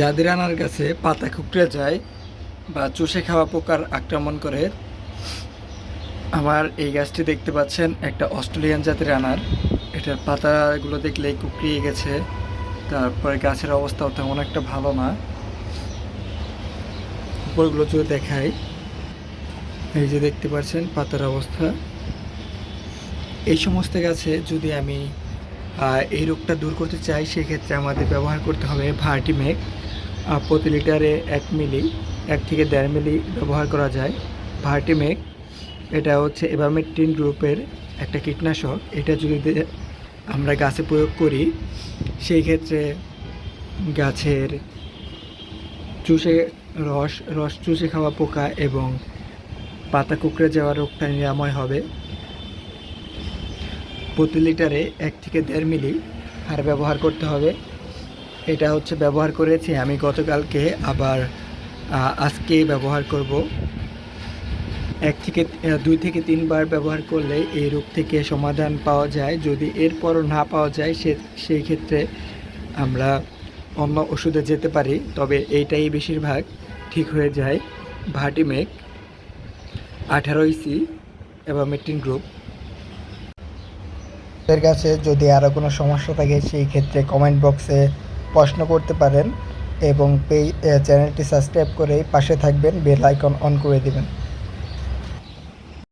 যাদের আনার কাছে পাতা কুকড়ে যায় বা চুষে খাওয়া পোকার আক্রমণ করে। আমার এই গাছটি দেখতে পাচ্ছেন একটা অস্ট্রেলিয়ান জাতের আনার এটার পাতাগুলো দেখলেই কুকড়িয়ে গেছে। তারপরে গাছের অবস্থাও তেমন একটা ভালো না। উপরগুলো যদি দেখাই, এই যে দেখতে পাচ্ছেন পাতার অবস্থা। এই সমস্ত গাছে যদি আমি এই রোগটা দূর করতে চাই, সেক্ষেত্রে আমাদের ব্যবহার করতে হবে ভার্টিমেক প্রতি লিটারে এক মিলি, এক থেকে দেড় মিলি ব্যবহার করা যায়। ভার্টিমেক এটা হচ্ছে এভামেট্রিন গ্রুপের একটা কীটনাশক। এটা যদি আমরা গাছে প্রয়োগ করি, সেই ক্ষেত্রে গাছের চুষে রস রস চুষে খাওয়া পোকা এবং পাতা কুকড়ে যাওয়া রোগটা নিরাময় হবে। প্রতি লিটারে এক থেকে দেড় মিলি হার ব্যবহার করতে হবে। এটা হচ্ছে ব্যবহার করেছি আমি গতকালকে, আবার আজকে ব্যবহার করব। এক থেকে দুই থেকে তিনবার ব্যবহার করলে এই রোগ থেকে সমাধান পাওয়া যায়। যদি এরপরও না পাওয়া যায়, সে, সেই ক্ষেত্রে আমরা অন্য ওষুধে যেতে পারি, তবে এইটাই বেশিরভাগ ঠিক হয়ে যায়। ভাটিমেক, আঠারো ইসি এবং মেট্রিন গ্রুপ। এর কাছে যদি আরও কোনো সমস্যা থাকে, সেই ক্ষেত্রে কমেন্ট বক্সে প্রশ্ন করতে পারেন এবং পেই চ্যানেলটি সাবস্ক্রাইব করে পাশে থাকবেন বেল আইকন অন করে দেবেন।